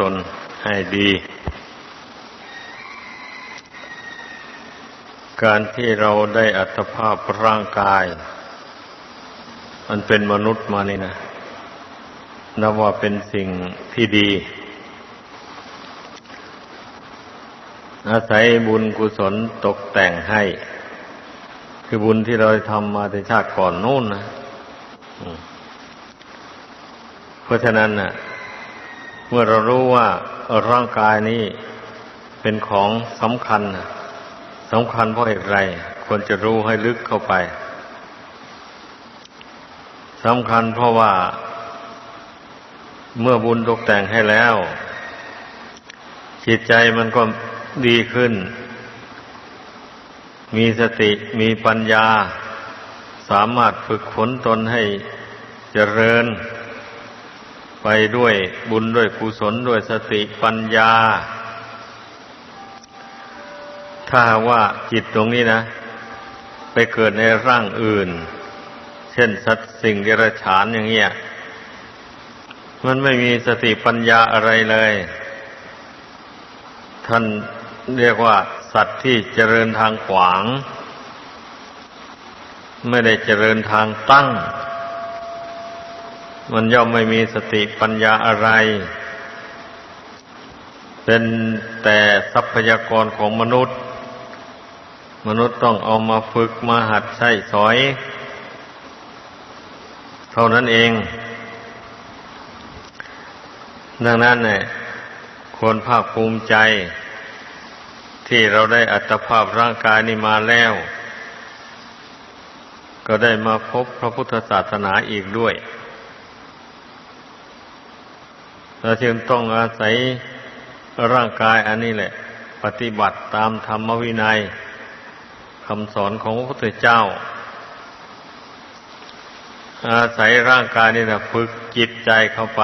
ตนให้ดี การที่เราได้อัตภาพร่างกาย มันเป็นมนุษย์มานี่นะนับว่าเป็นสิ่งที่ดี อาศัยบุญกุศลตกแต่งให้ คือบุญที่เราทำมาในชาติก่อนนู่นนะเพราะฉะนั้นน่ะ เมื่อเรารู้ว่าร่างกายนี้เป็นของสำคัญสำคัญเพราะเหตุไร ควรจะรู้ให้ลึกเข้าไปสำคัญเพราะว่า เมื่อบุญตกแต่งให้แล้ว จิตใจมันก็ดีขึ้น มีสติมีปัญญา สามารถฝึกฝนตนให้เจริญ ไปด้วยบุญด้วยกุศลด้วยสติปัญญา ถ้าว่าจิตตรงนี้นะ ไปเกิดในร่างอื่น เช่นสัตว์สิ่งเดรัจฉานอย่างเงี้ยมันไม่มีสติปัญญาอะไรเลย ท่านเรียกว่า สัตว์ที่เจริญทางขวาง ไม่ได้เจริญทางตั้ง มันย่อมไม่มีสติปัญญาอะไร เป็นแต่ทรัพยากรของมนุษย์ มนุษย์ต้องเอามาฝึกมาหัดใช้สอย เท่านั้นเอง ดังนั้นเนี่ยควรภาคภูมิใจ ที่เราได้อัตภาพร่างกายนี้มาแล้ว ก็ได้มาพบพระพุทธศาสนาอีกด้วย เราจึงต้องอาศัยร่างกายอันนี้แหละ ปฏิบัติตามธรรมวินัยคำสอนของพระพุทธเจ้า อาศัยร่างกายนี่นะฝึกจิตใจเข้าไป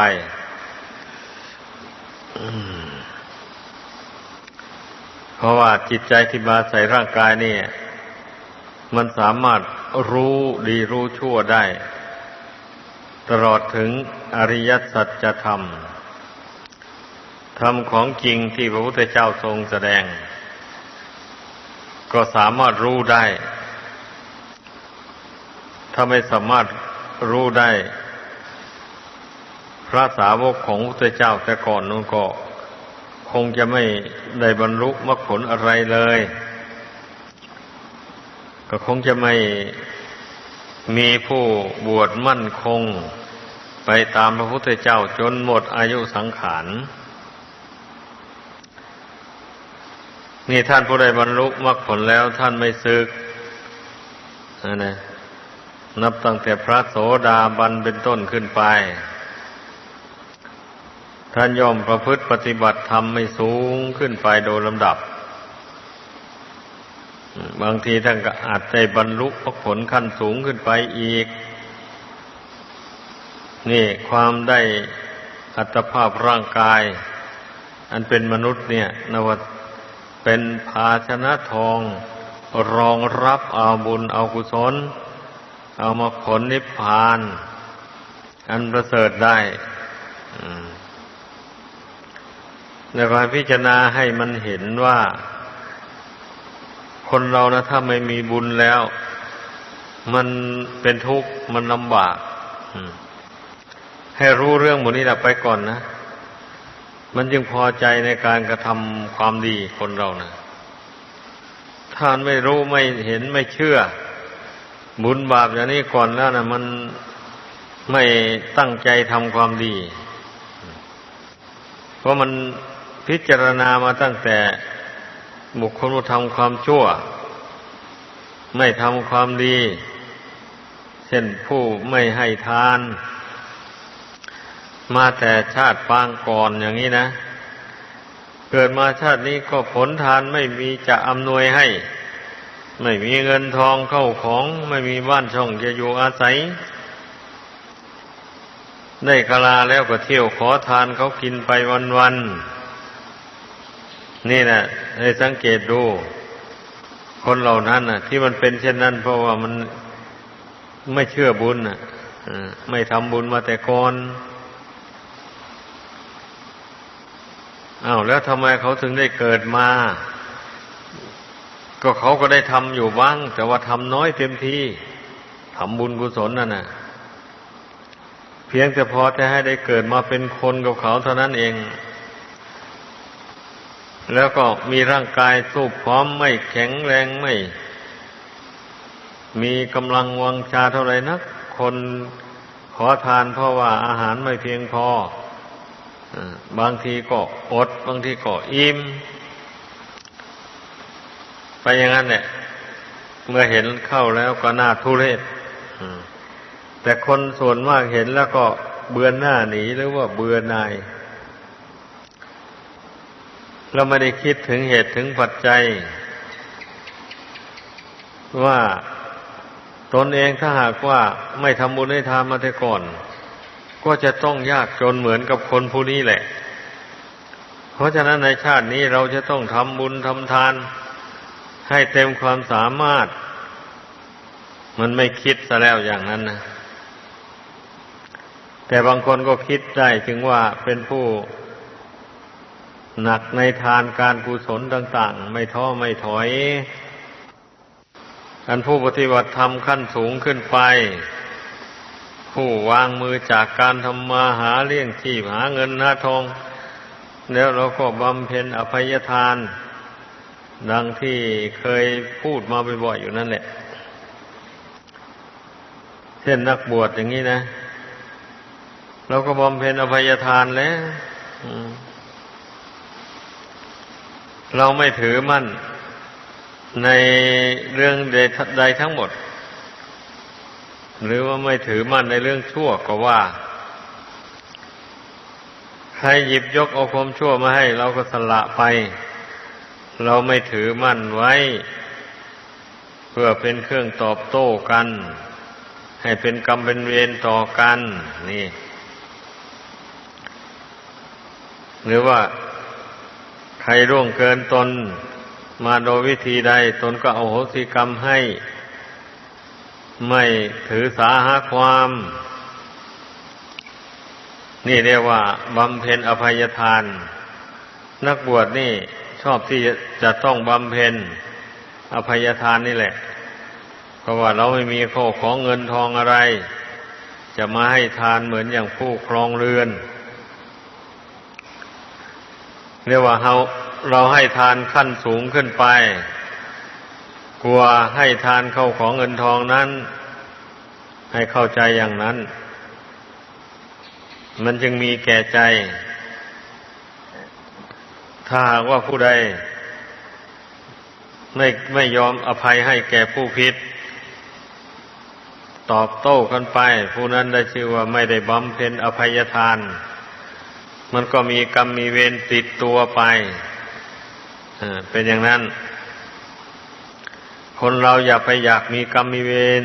เพราะว่าจิตใจที่มาใส่ร่างกายนี่มันสามารถรู้ดีรู้ชั่วได้ ตลอดถึงอริยสัจธรรม ธรรมของจริงที่พระพุทธเจ้าทรงแสดง ก็สามารถรู้ได้ ถ้าไม่สามารถรู้ได้ พระสาวกของพระพุทธเจ้าแต่ก่อนนู้นก็ คงจะไม่ได้บรรลุมรรคผลอะไรเลย ก็คงจะไม่มีผู้บวชมั่นคง ไปตามพระพุทธเจ้าจนหมดอายุสังขาร นี่ท่านผู้ใดบรรลุมรรคผลแล้วท่านไม่ซึกนะนับตั้งแต่พระโสดาบันเป็นต้นขึ้นไป ท่านยอมประพฤติปฏิบัติธรรมไม่สูงขึ้นไปโดยลำดับ บางทีท่านก็อาจได้บรรลุผลขั้นสูงขึ้นไปอีก นี่ความได้อัตภาพร่างกาย อันเป็นมนุษย์เนี่ยนวัต เป็นภาชนะทอง รองรับเอาบุญเอากุศล เอามาผลนิพพาน อันประเสริฐได้ในการพิจารณาให้มันเห็นว่า คนเรานะถ้าไม่มีบุญแล้ว มันเป็นทุกข์มันลำบากให้รู้เรื่องหมดนี้แหละไปก่อนนะ มันจึงพอใจในการกระทำความดีคนเรานะท่านไม่รู้ไม่เห็นไม่เชื่อ บุญบาปอย่างนี้ก่อนแล้วนะมันไม่ตั้งใจทำความดี เพราะมันพิจารณามาตั้งแต่บุคคลทำความชั่ว ไม่ทำความดี เช่นผู้ไม่ให้ทาน มาแต่ชาติปางก่อนอย่างนี้นะ เกิดมาชาตินี้ก็ผลทานไม่มีจะอำนวยให้ ไม่มีเงินทองเข้าของ ไม่มีบ้านช่องจะอยู่อาศัย ได้กลาแล้วก็เที่ยวขอทานเขากินไปวันๆนี่นะให้สังเกตดู คนเหล่านั้นนะที่มันเป็นเช่นนั้น เพราะว่ามันไม่เชื่อบุญนะไม่ทำบุญมาแต่ก่อน อ้าวแล้วทำไมเขาถึงได้เกิดมา ก็เขาก็ได้ทำอยู่บ้าง แต่ว่าทำน้อยเต็มที่ทำบุญกุศลนั่นน่ะ เพียงแต่พอจะให้ได้เกิดมาเป็นคนกับเขาเท่านั้นเอง แล้วก็มีร่างกายสู้พร้อมไม่แข็งแรงไม่ มีกำลังวังชาเท่าไรนัก คนขอทานเพราะว่าอาหารไม่เพียงพอ บางทีก็อด บางทีก็อิ่มไปอย่างนั้นเนี่ยเมื่อเห็นเข้าแล้วก็น่าทุเรศแต่คนส่วนมากเห็นแล้วก็เบือนหน้าหนีหรือว่าเบือนนาย เราไม่ได้คิดถึงเหตุถึงปัจจัย ว่าตนเองถ้าหากว่าไม่ทำบุญให้ทานมาแต่ก่อน ก็จะต้องยากจนเหมือนกับคนผู้นี้แหละ เพราะฉะนั้นในชาตินี้เราจะต้องทำบุญทำทาน ให้เต็มความสามารถ มันไม่คิดซะแล้วอย่างนั้นนะแต่บางคนก็คิดได้ถึงว่าเป็นผู้หนักในทานการกุศลต่าง ๆ ไม่ท้อไม่ถอย อันผู้ปฏิบัติธรรมขั้นสูงขึ้นไป ผู้วางมือจากการทำมาหาเลี้ยงชีพหาเงินหาทอง แล้วเราก็บำเพ็ญอภัยทาน ดังที่เคยพูดมาบ่อยๆอยู่นั่นแหละ เช่นนักบวชอย่างนี้นะเราก็บำเพ็ญอภัยทานแล้วเราไม่ถือมั่นในเรื่องใดทั้งหมด หรือว่าไม่ถือมั่นในเรื่องชั่วก็ว่า ใครหยิบยกเอาความชั่วมาให้ เราก็สละไป เราไม่ถือมั่นไว้ เพื่อเป็นเครื่องตอบโต้กัน ให้เป็นกรรมเป็นเวรต่อกัน นี่ หรือว่าใครร่วงเกินตนมาโดยวิธีใด ตนก็เอาโหสิกรรมให้ ไม่ถือสาหาความ นี่เรียกว่าบำเพ็ญอภัยทาน นักบวชนี่ชอบที่จะต้องบำเพ็ญอภัยทานนี่แหละ เพราะว่าเราไม่มีข้อของเงินทองอะไร จะมาให้ทานเหมือนอย่างผู้ครองเรือน เรียกว่าเราเราให้ทานขั้นสูงขึ้นไป ลัวให้ทานเข้าของเงินทองนั้น ให้เข้าใจอย่างนั้น มันจึงมีแก่ใจ ถ้าหากว่าผู้ใด ไม่ไม่ยอมอภัยให้แก่ผู้ผิด ตอบโต้กันไป ผู้นั้นได้ชื่อว่าไม่ได้บำเพ็ญอภัยทาน มันก็มีกรรมมีเวรติดตัวไปเป็นอย่างนั้น คนเราอย่าไปอยากมีกรรมมีเวร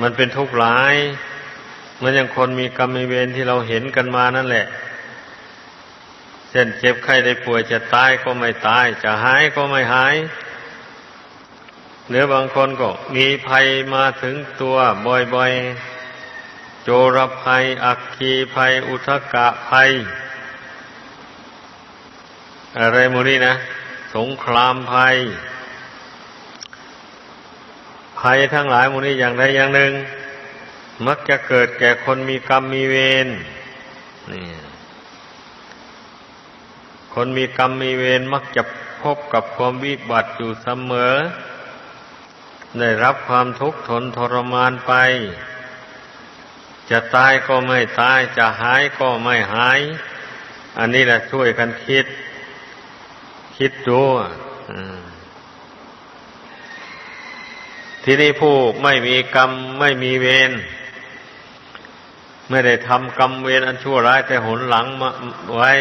มันเป็นทุกข์ร้ายเหมือนอย่างคนมีกรรมมีเวรที่เราเห็นกันมานั่นแหละ เช่นเจ็บไข้ได้ป่วยจะตายก็ไม่ตาย จะหายก็ไม่หาย หรือบางคนก็มีภัยมาถึงตัวบ่อยๆ โจรภัย อักคีภัย อุทกะภัย อะไรมูนี่นะ สงครามภัย ภัยทั้งหลายมูนี่อย่างใดอย่างหนึ่ง มักจะเกิดแก่คนมีกรรมมีเวรนี่คนมีกรรมมีเวรมักจะพบกับความวิบัติอยู่เสมอ ได้รับความทุกข์ทนทรมานไป จะตายก็ไม่ตาย จะหายก็ไม่หาย อันนี้แหละช่วยกันคิด คิดดู ทีนี้ผู้ไม่มีกรรมไม่มีเวรไม่ได้ทำกรรมเวรอันชั่วร้ายแต่หนหลังมาไว้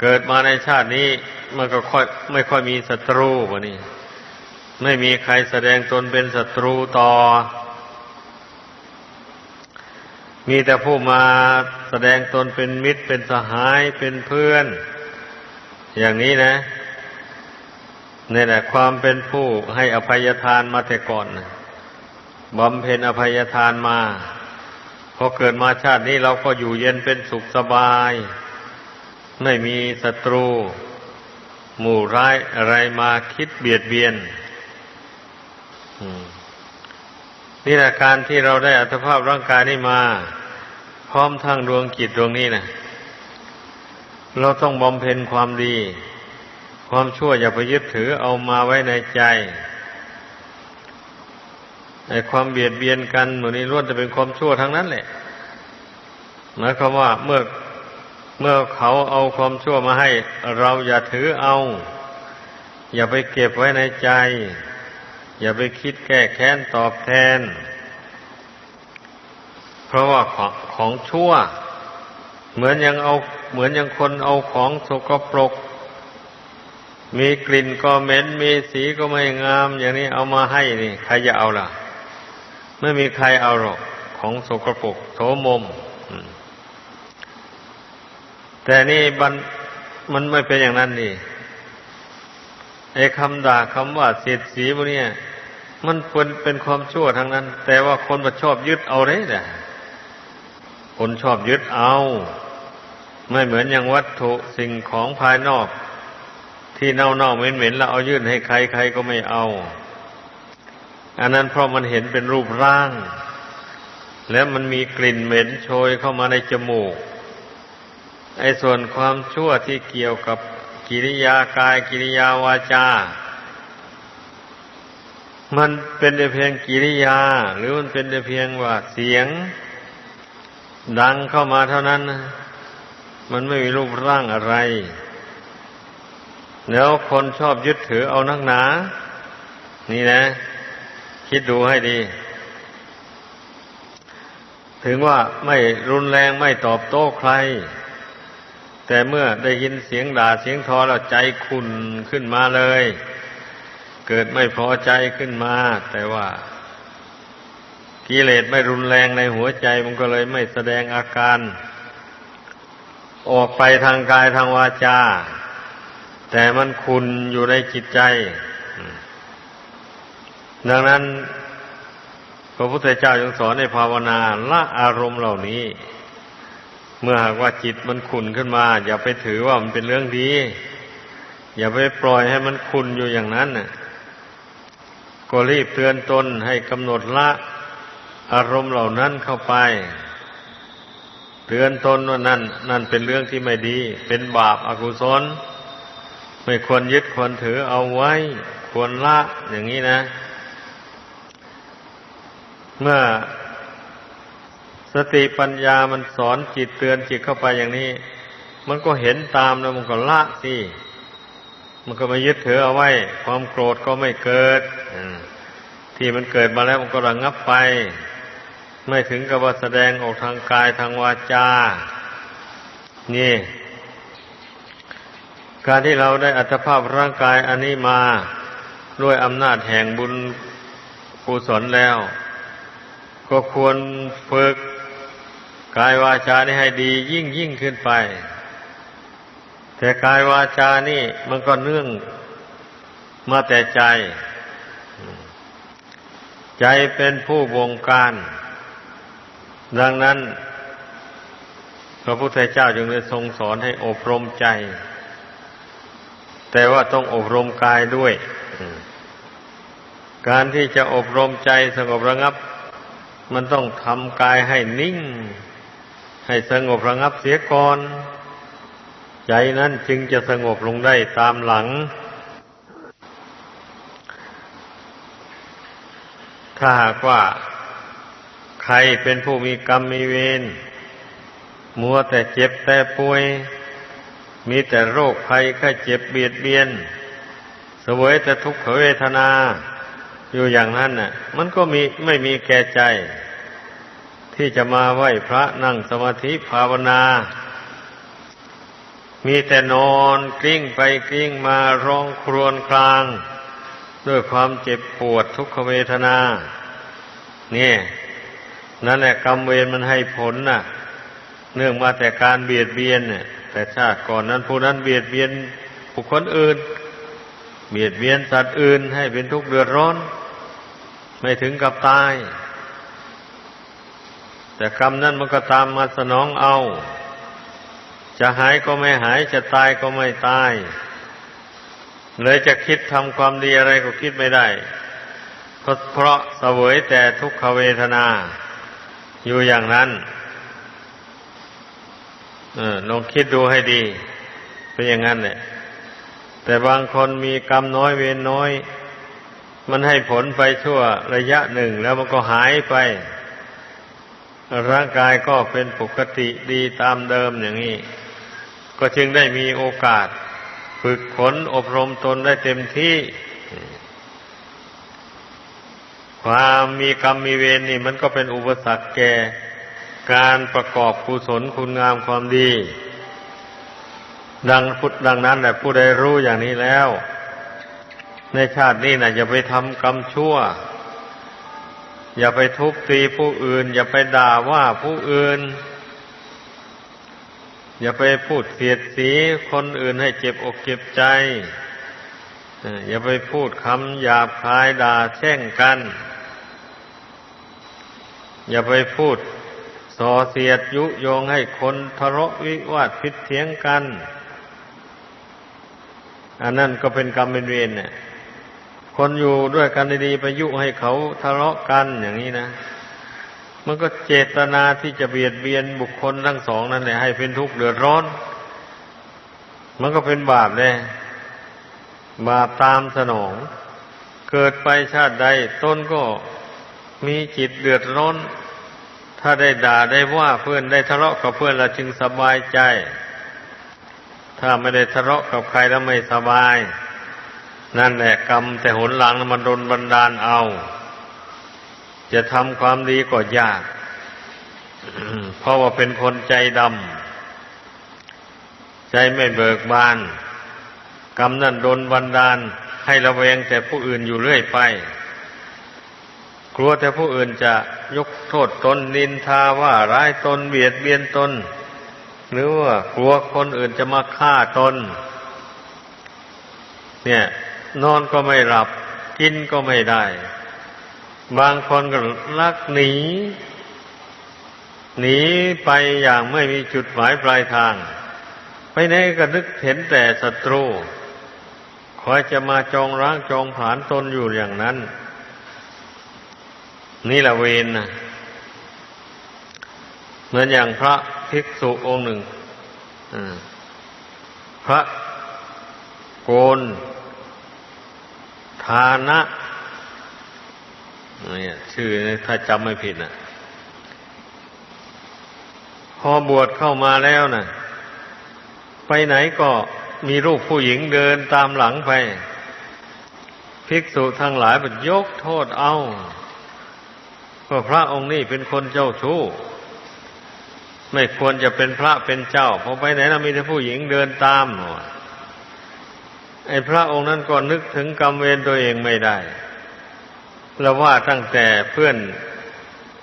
เกิดมาในชาตินี้มันก็ค่อยไม่ค่อยมีศัตรูวะนี่ไม่มีใครแสดงตนเป็นศัตรูต่อ มีแต่ผู้มาแสดงตนเป็นมิตรเป็นสหายเป็นเพื่อน อย่างนี้นะ นี่แหละความเป็นผู้ให้อภัยทานมาแต่ก่อนบำเพ็ญอภัยทานมาพอเกิดมาชาตินี้เราก็อยู่เย็นเป็นสุขสบาย ไม่มีศัตรู หมู่ร้ายอะไรมาคิดเบียดเบียนนี่แหละการที่เราได้อัตภาพร่างกายนี้มา พร้อมทั้งดวงจิตดวงนี้นะเราต้องบำเพ็ญความดี ความชั่วอย่าไปยึดถือเอามาไว้ในใจไอ้ความเบียดเบียนกันหมดนี้ล้วนจะเป็นความชั่วทั้งนั้นแหละหมายความว่าเมื่อเมื่อเขาเอาความชั่วมาให้ เราอย่าถือเอา อย่าไปเก็บไว้ในใจ อย่าไปคิดแก้แค้นตอบแทน เพราะว่าของของชั่ว เหมือนยังเอาเหมือนยังคนเอาของสกปรก มีกลิ่นก็เหม็นมีสีก็ไม่งาม อย่างนี้เอามาให้นี่ ใครจะเอาล่ะ ไม่มีใครเอาหรอกของสกปรกโสมม แต่นี่มันมันไม่เป็นอย่างนั้นนี่ไอ้คำด่าคำว่าเสียดสีพวกนี้มันเป็นเป็นความชั่วทั้งนั้น แต่ว่าคนมาชอบยึดเอาเลยนะคนชอบยึดเอา ไม่เหมือนอย่างวัตถุสิ่งของภายนอก ที่เน่าเน่าเหม็นเหม็นแล้วเอายื่นให้ใครใครก็ไม่เอา อันนั้นเพราะมันเห็นเป็นรูปร่าง แล้วมันมีกลิ่นเหม็นโชยเข้ามาในจมูก ไอ้ส่วนความชั่วที่เกี่ยวกับกิริยากายกิริยาวาจา มันเป็นแต่เพียงกิริยา หรือมันเป็นแต่เพียงว่าเสียง ดังเข้ามาเท่านั้น มันไม่มีรูปร่างอะไร แล้วคนชอบยึดถือเอานักหนา นี่นะ คิดดูให้ดี ถึงว่าไม่รุนแรงไม่ตอบโต้ใคร แต่เมื่อได้ยินเสียงด่าเสียงทอแล้วใจขุนขึ้นมาเลย เกิดไม่พอใจขึ้นมา แต่ว่ากิเลสไม่รุนแรงในหัวใจมันก็เลยไม่แสดงอาการ ออกไปทางกายทางวาจา แต่มันคุณอยู่ในจิตใจ ดังนั้น พระพุทธเจ้ายังสอนในภาวนาละอารมณ์เหล่านี้ เมื่อหากว่าจิตมันขุนขึ้นมา อย่าไปถือว่ามันเป็นเรื่องดี อย่าไปปล่อยให้มันขุนอยู่อย่างนั้นน่ะก็รีบเตือนตนให้กำหนดละ อารมณ์เหล่านั้นเข้าไป เตือนตนว่านั่นนั่นเป็นเรื่องที่ไม่ดี เป็นบาปอากุศล ไม่ควรยึดควรถือเอาไว้ ควรละอย่างนี้นะ เมื่อสติปัญญามันสอนจิตเตือนจิตเข้าไปอย่างนี้ มันก็เห็นตามแล้วมันก็ละสิมันก็ไม่ยึดถือเอาไว้ ความโกรธก็ไม่เกิดที่มันเกิดมาแล้วมันก็ระงงับไป ไม่ถึงกับว่าแสดงออกทางกายทางวาจา นี่ การที่เราได้อัตภาพร่างกายอันนี้มาด้วยอำนาจแห่งบุญกุศลแล้ว ก็ควรฝึกกายวาจานี่ให้ดียิ่งยิ่งขึ้นไป แต่กายวาจานี่มันก็เนื่องมาแต่ใจ ใจเป็นผู้บงการ ดังนั้น พระพุทธเจ้าจึงได้ทรงสอนให้อบรมใจ แต่ว่าต้องอบรมกายด้วย การที่จะอบรมใจสงบระงับ มันต้องทำกายให้นิ่ง ให้สงบระงับเสียก่อน ใจนั้นจึงจะสงบลงได้ตามหลัง ถ้าหากว่า ใครเป็นผู้มีกรรมมีเวรมัวแต่เจ็บแต่ป่วย มีแต่โรคภัยแค่เจ็บเบียดเบียนสวยแต่ทุกขเวทนา อยู่อย่างนั้นน่ะ มันก็มีไม่มีแก่ใจ ที่จะมาไหว้พระนั่งสมาธิภาวนา มีแต่นอนกลิ้งไปกลิ้งมาร้องครวญคราง ด้วยความเจ็บปวดทุกขเวทนา เนี่ยนั่นแหละกรรมเวรมันให้ผลน่ะ เนื่องมาแต่การเบียดเบียนเนี่ย แต่ชาติก่อนนั้นผู้นั้นเบียดเบียนบุคคลอื่น เบียดเบียนสัตว์อื่นให้เป็นทุกข์เดือดร้อน ไม่ถึงกับตาย แต่กรรมนั้นมันก็ตามมาสนองเอา จะหายก็ไม่หาย จะตายก็ไม่ตาย เลยจะคิดทำความดีอะไรก็คิดไม่ได้ เพราะเพราะเสวยแต่ทุกขเวทนา อยู่อย่างนั้น ลองคิดดูให้ดี เป็นอย่างนั้นเนี่ยแต่บางคนมีกรรมน้อยเวรน้อย มันให้ผลไปชั่วระยะหนึ่งแล้วมันก็หายไป ร่างกายก็เป็นปกติดีตามเดิมอย่างนี้ ก็จึงได้มีโอกาส ฝึกฝนอบรมตนได้เต็มที่ ความมีกรรมมีเวรนี่ มันก็เป็นอุปสรรคแก่ การประกอบกุศลคุณงามความดี ดังพุทธดังนั้นแหละผู้ใดรู้อย่างนี้แล้ว ในชาตินี้นะอย่าไปทำกรรมชั่ว อย่าไปทุบตีผู้อื่น อย่าไปด่าว่าผู้อื่น อย่าไปพูดเสียดสีคนอื่นให้เจ็บอกเจ็บใจอย่าไปพูดคำหยาบคายด่าแช่งกัน อย่าไปพูด ส่อเสียดยุโยงให้คนทะเลาะวิวาทพิษเถียงกัน อันนั้นก็เป็นกรรมเป็นเวรเนี่ยคนอยู่ด้วยกันดีๆไปยุให้เขาทะเลาะกันอย่างนี้นะ มันก็เจตนาที่จะเบียดเบียนบุคคลทั้งสองนั่นแหละให้เป็นทุกข์เดือดร้อน มันก็เป็นบาปเลยบาปตามสนอง เกิดไปชาติใดต้นก็มีจิตเดือดร้อน ถ้าได้ด่าได้ว่าเพื่อนได้ทะเลาะกับเพื่อนเราจึงสบายใจ ถ้าไม่ได้ทะเลาะกับใครแล้วไม่สบาย นั่นแหละกรรมแต่หนหลังมันดนบันดาลเอา จะทำความดีก็ยาก เพราะว่าเป็นคนใจดำใจไม่เบิกบาน กรรมนั่นดนบันดาลให้ระแวงแต่ผู้อื่นอยู่เรื่อยไป กลัวแต่ผู้อื่นจะยกโทษตนนินทาว่าร้ายตนเบียดเบียนตน หรือว่ากลัวคนอื่นจะมาฆ่าตน เนี่ย นอนก็ไม่หลับ กินก็ไม่ได้ บางคนก็ลักหนี หนีไปอย่างไม่มีจุดหมายปลายทาง ไปไหนก็นึกเห็นแต่ศัตรูคอยจะมาจองร้างจองผานตนอยู่อย่างนั้น นี่แหละเวรนะเหมือนอย่างพระภิกษุองค์หนึ่งพระโกนทานะเนี่ยชื่อถ้าจำไม่ผิดนะพอบวชเข้ามาแล้วนะไปไหนก็มีรูปผู้หญิงเดินตามหลังไป ภิกษุทั้งหลายมันยกโทษเอาว่าพระองค์นี้เป็นคนเจ้าชู้ ไม่ควรจะเป็นพระเป็นเจ้าพอไปไหนเรามีแต่ผู้หญิงเดินตามไอ้พระองค์นั้นก็นึกถึงกรรมเวรตัวเองไม่ได้แล้วว่าตั้งแต่เพื่อน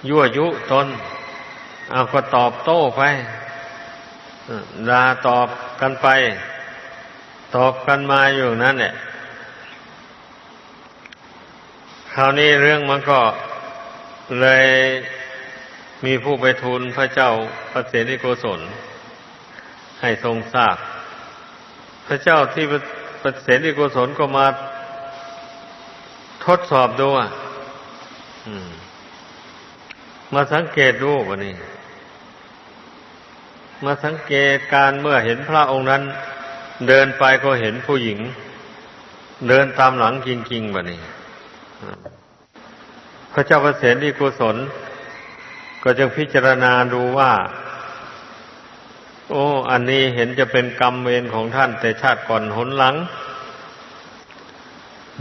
ยั่วยุตน เอาก็ตอบโต้ไปด่าตอบกันไป ตอบกันมาอยู่นั่นแหละคราวนี้เรื่องมันก็ เลยมีผู้ไปทูลพระเจ้าพระเสนิโกศล ให้ทรงทราบ พระเจ้าที่พระเสนิโกศลก็มาทดสอบดูอะมาสังเกตดูวะนี่มาสังเกตการเมื่อเห็นพระองค์นั้น เดินไปก็เห็นผู้หญิง เดินตามหลังจริงๆบะนี่ พระเจ้าประเสนที่กุศล ก็จึงพิจารณาดูว่า โอ้ อันนี้เห็นจะเป็นกรรมเวรของท่านแต่ชาติก่อนหนหลัง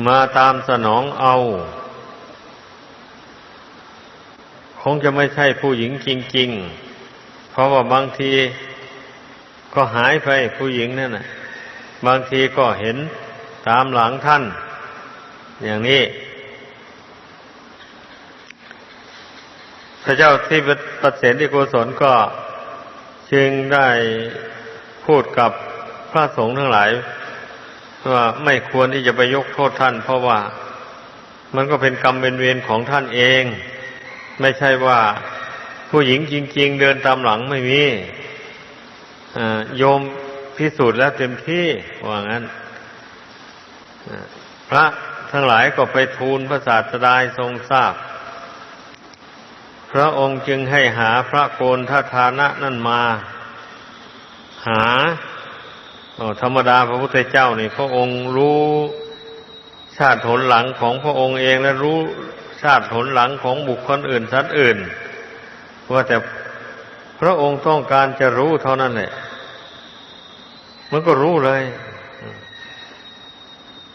มาตามสนองเอา คงจะไม่ใช่ผู้หญิงจริง ๆ เพราะว่าบางทีก็หายไปผู้หญิงนั่นนะบางทีก็เห็นตามหลังท่าน อย่างนี้ พระเจ้าที่ประเสนที่โกศลก็จึงได้พูดกับพระสงฆ์ทั้งหลายว่าไม่ควรที่จะไปยกโทษท่าน เพราะว่ามันก็เป็นกรรมเป็นเวรของท่านเอง ไม่ใช่ว่าผู้หญิงจริง ๆ เดินตามหลังไม่มีโยมพิสูจน์แล้วเต็มที่ว่างั้นพระทั้งหลายก็ไปทูลพระศาสดาทรงทราบ พระองค์จึงให้หาพระโกนทัฐานะนั่นมา หาธรรมดาพระพุทธเจ้านี่พระองค์รู้ชาติผลหลังของพระองค์เองและรู้ชาติผลหลังของบุคคลอื่นสัตว์อื่น ว่าแต่พระองค์ต้องการจะรู้เท่านั้นแหละมันก็รู้เลย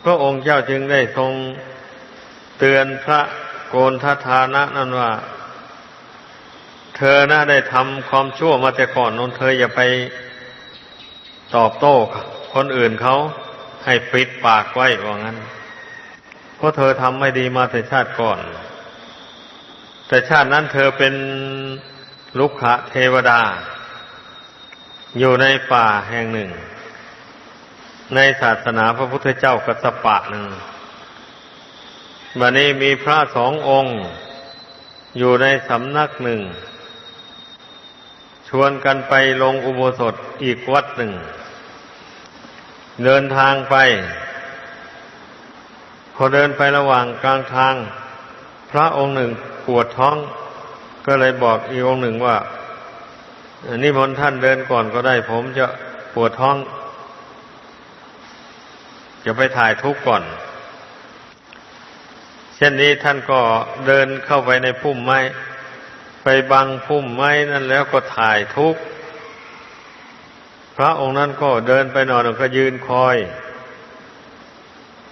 พระองค์เจ้าจึงได้ทรงเตือนพระโกนทัฐานะนั่นว่า เธอนะได้ทำความชั่วมาแต่ก่อนนนเธออย่าไปตอบโต้คนอื่นเขาให้ปิดปากไว้ว่างั้น เพราะเธอทำไม่ดีมาแต่ชาติก่อน แต่ชาตินั้นเธอเป็นลุกขะเทวดา อยู่ในป่าแห่งหนึ่ง ในศาสนาพระพุทธเจ้ากัสสปะหนึ่งบัดนี้มีพระสององค์ อยู่ในสำนักหนึ่ง ชวนกันไปลงอุโบสถอีกวัดหนึ่ง เดินทางไป พอเดินไประหว่างกลางทาง พระองค์หนึ่งปวดท้อง ก็เลยบอกอีกองค์หนึ่งว่านิมนต์ท่านเดินก่อนก็ได้ ผมจะปวดท้อง จะไปถ่ายทุกข์ก่อน เช่นนี้ท่านก็เดินเข้าไปในพุ่มไม้ ไปบังพุ่มไม้นั่นแล้วก็ถ่ายทุกข์พระองค์นั้นก็เดินไปนอยก็ยืนคอย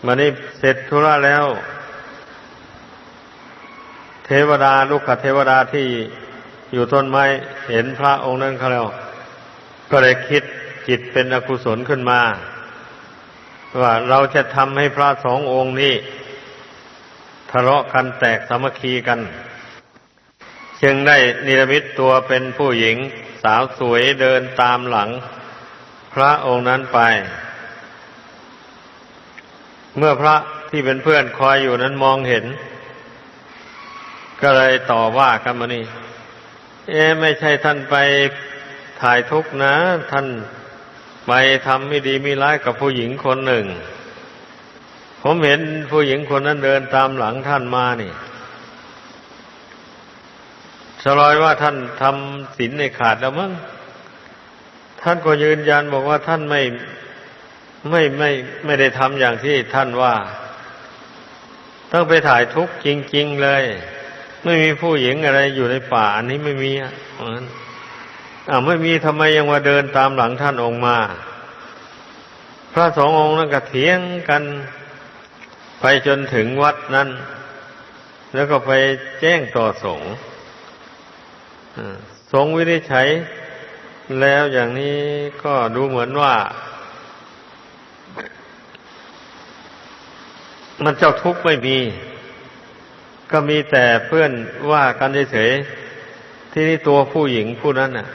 มานี่เสร็จธุระแล้ว เทวดาลูกขเทวดาที่อยู่ต้นไม้เห็นพระองค์นั้นเขาแล้ว ก็เลยคิดจิตเป็นอกุศลขึ้นมา ว่าเราจะทำให้พระสององค์นี้ทะเลาะกันแตกสามัคคีกัน จึงได้นิรมิตตัวเป็นผู้หญิงสาวสวยเดินตามหลัง พระองค์นั้นไป เมื่อพระที่เป็นเพื่อนคอยอยู่นั้นมองเห็น ก็เลยต่อว่ากันมานี่ เอ๊ไม่ใช่ท่านไปถ่ายทุกข์นะ ท่านไปทำไม่ดีไม่ร้ายกับผู้หญิงคนหนึ่ง ผมเห็นผู้หญิงคนนั้นเดินตามหลังท่านมานี่ สลอยว่าท่านทำศีลในขาดแล้วมั้งท่านก็ยืนยันบอกว่าท่านไม่ไม่ไม่ไม่ได้ทำอย่างที่ท่านว่า ต้องไปถ่ายทุกข์จริง ๆ เลย ไม่มีผู้หญิงอะไรอยู่ในป่าอันนี้ไม่มีอะอ่าไม่มีทำไมยังมาเดินตามหลังท่านองค์มา พระสององค์นั้นก็เถียงกันไปจนถึงวัดนั้น แล้วก็ไปแจ้งต่อสงฆ์ สงวินิจฉัยแล้วอย่างนี้ก็ดูเหมือนว่า มันเจ้าทุกข์ไม่มี ก็มีแต่เพื่อนว่ากันเฉยๆที่นี่ตัวผู้หญิงผู้นั้นน่ะ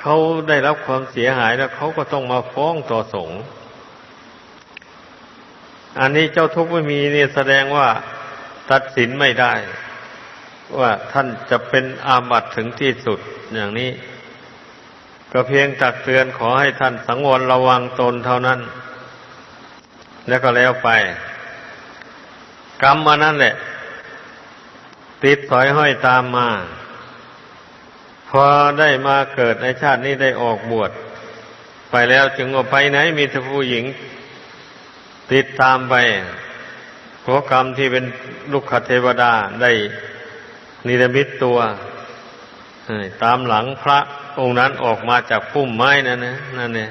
เขาได้รับความเสียหายแล้วเขาก็ต้องมาฟ้องต่อสงฆ์อันนี้เจ้าทุกข์ไม่มีเนี่ยแสดงว่าตัดสินไม่ได้ ว่าท่านจะเป็นอาบัตถึงที่สุดอย่างนี้ ก็เพียงตักเตือนขอให้ท่านสังวรระวังตนเท่านั้น แล้วก็แล้วไป กรรมมานั่นแหละ ติดสอยห้อยตามมา พอได้มาเกิดในชาตินี้ได้ออกบวชไปแล้วจึงว่าไปไหนมีแต่ผู้หญิง ติดตามไปเพราะกรรมที่เป็นลูกขเทวดาได้ นิรมิตตัวตามหลังพระองค์นั้นออกมาจากพุ่มไม้นั่นนะนั่นเนี่ย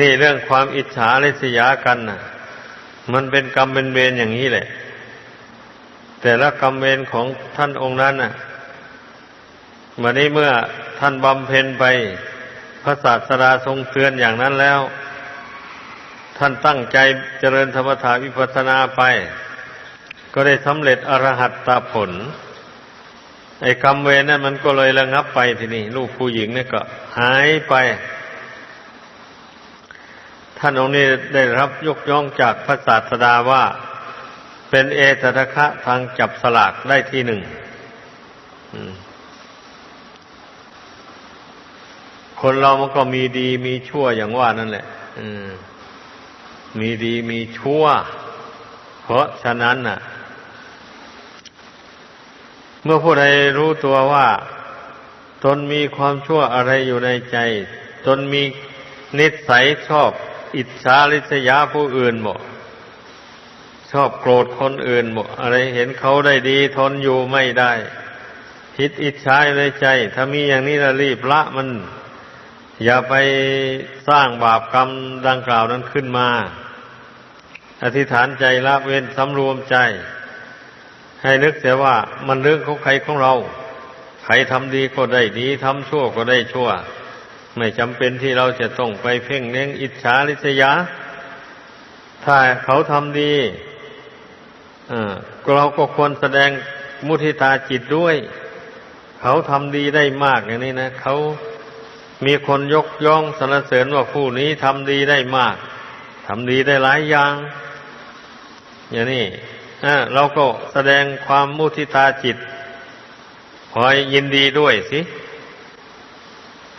นี่เรื่องความอิจฉาริษยากันน่ะ มันเป็นกรรมเป็นเวรอย่างนี้แหละ แต่ละกรรมเวรของท่านองค์นั้นน่ะวันนี้เมื่อท่านบำเพ็ญไป พระศาสดาทรงเตือนอย่างนั้นแล้ว ท่านตั้งใจเจริญธรรมถาวิปัสนาไป ก็ได้สำเร็จอรหัตตผล ไอ้กรรมเวรนั่นมันก็เลยระงับไปทีนี้ลูกผู้หญิงนี่ก็หายไป ท่านองค์นี้ได้รับยกย่องจากพระศาสดาว่า เป็นเอตตะคะทางจับสลากได้ที่หนึ่งคนเรามันก็มีดีมีชั่วอย่างว่านั่นแหละมมีดีมีชั่ว เพราะฉะนั้นน่ะ เมื่อผู้ใดรู้ตัวว่า ตนมีความชั่วอะไรอยู่ในใจ ตนมีนิสัยชอบ อิจฉาริษยาผู้อื่นบ่ชอบโกรธคนอื่นบ่อะไรเห็นเขาได้ดี ทนอยู่ไม่ได้คิดอิจฉาในใจ ถ้ามีอย่างนี้ละรีบละมัน อย่าไปสร้างบาปกรรมดังกล่าวนั้นขึ้นมา อธิษฐานใจละเว้นสำรวมใจ ให้นึกเสียว่ามันเรื่องของใครของเรา ใครทำดีก็ได้ดีทำชั่วก็ได้ชั่ว ไม่จำเป็นที่เราจะต้องไปเพ่งเน้งอิจฉาริษยา ถ้าเขาทำดีเราก็ควรแสดงมุทิตาจิตด้วย เขาทำดีได้มากอย่างนี้นะเขามีคนยกย่องสรรเสริญว่าผู้นี้ทำดีได้มากทำดีได้หลายอย่าง อย่างนี้ เราก็แสดงความมุทิตาจิตคอยยินดีด้วยสิ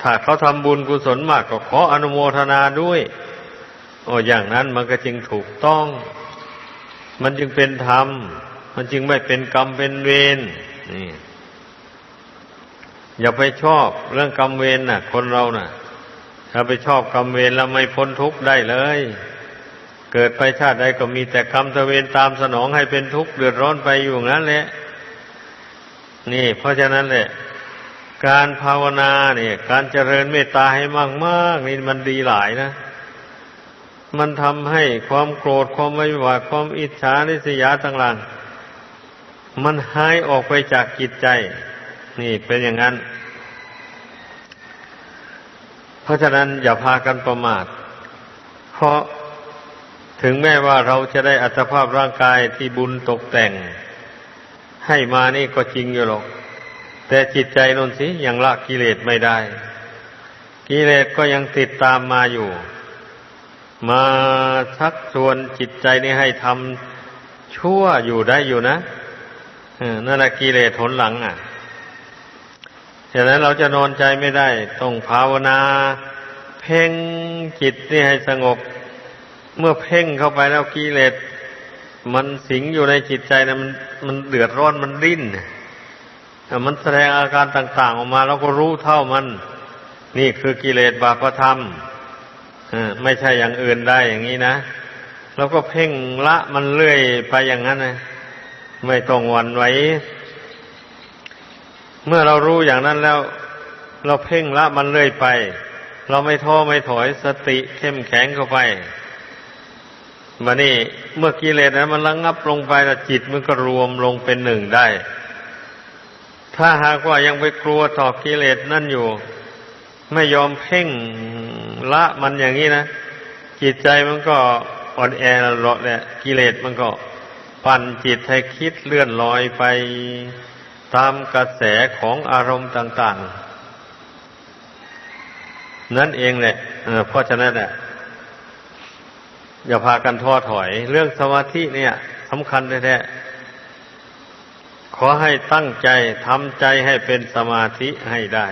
ถ้าเขาทำบุญกุศลมากก็ขออนุโมทนาด้วย โอ้อย่างนั้นมันก็จึงถูกต้อง มันจึงเป็นธรรม มันจึงไม่เป็นกรรมเป็นเวรนี่อย่าไปชอบเรื่องกรรมเวรน่ะ คนเราน่ะ ถ้าไปชอบกรรมเวรแล้วไม่พ้นทุกข์ได้เลย เกิดไปชาติใดก็มีแต่กรรมตะเวนตามสนองให้เป็นทุกข์เดือดร้อนไปอยู่นั้นแหละ นี่ เพราะฉะนั้นแหละ การภาวนาเนี่ย การเจริญเมตตาให้มากๆนี่มันดีหลายนะ มันทำให้ความโกรธความไม่หวาดความอิจฉาริษยาต่างๆ มันหายออกไปจากจิตใจ นี่เป็นอย่างนั้น เพราะฉะนั้นอย่าพากันประมาท เพราะ ถึงแม้ว่าเราจะได้อัตภาพร่างกายที่บุญตกแต่ง ให้มานี่ก็จริงอยู่หรอก แต่จิตใจนนสิยังละกิเลสไม่ได้ กิเลสก็ยังติดตามมาอยู่ มาชักชวนจิตใจนี่ให้ทำชั่วอยู่ได้อยู่นะนั่นแหละกิเลสหนหลัง อะฉะนั้นเราจะนอนใจไม่ได้ ต้องภาวนา เพ่งจิตนี่ให้สงบ เมื่อเพ่งเข้าไปแล้วกิเลสมันสิงอยู่ในจิตใจนะมันมันเดือดร้อนมันดิ้นมันแสดงอาการต่าง ๆ ออกมาเราก็รู้เท่ามัน นี่คือกิเลสบาปธรรมไม่ใช่อย่างอื่นได้อย่างนี้นะเราก็เพ่งละมันเรื่อยไปอย่างนั้นนะไม่ต้องหวั่นไหวเมื่อเรารู้อย่างนั้นแล้ว เราเพ่งละมันเรื่อยไป เราไม่ท้อไม่ถอยสติเข้มแข็งเข้าไป มานี่เมื่อกิเลสนั้นมันระงงับลงไปแล้วจิตมันก็รวมลงเป็นหนึ่งได้ ถ้าหากว่ายังไปกลัวต่อกิเลสนั่นอยู่ ไม่ยอมเพ่งละมันอย่างนี้นะจิตใจมันก็อ่อนแอหลอดแหละกิเลสมันก็ปั่นจิตให้คิดเลื่อนลอยไปตามกระแสของอารมณ์ต่าง ๆ นั่นเองแหละเพราะฉะนั้นแหละ อย่าพากันท้อถอย เรื่องสมาธิเนี่ยสำคัญแท้ๆขอให้ตั้งใจทำใจให้เป็นสมาธิให้ได้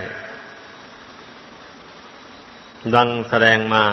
ดังแสดงมา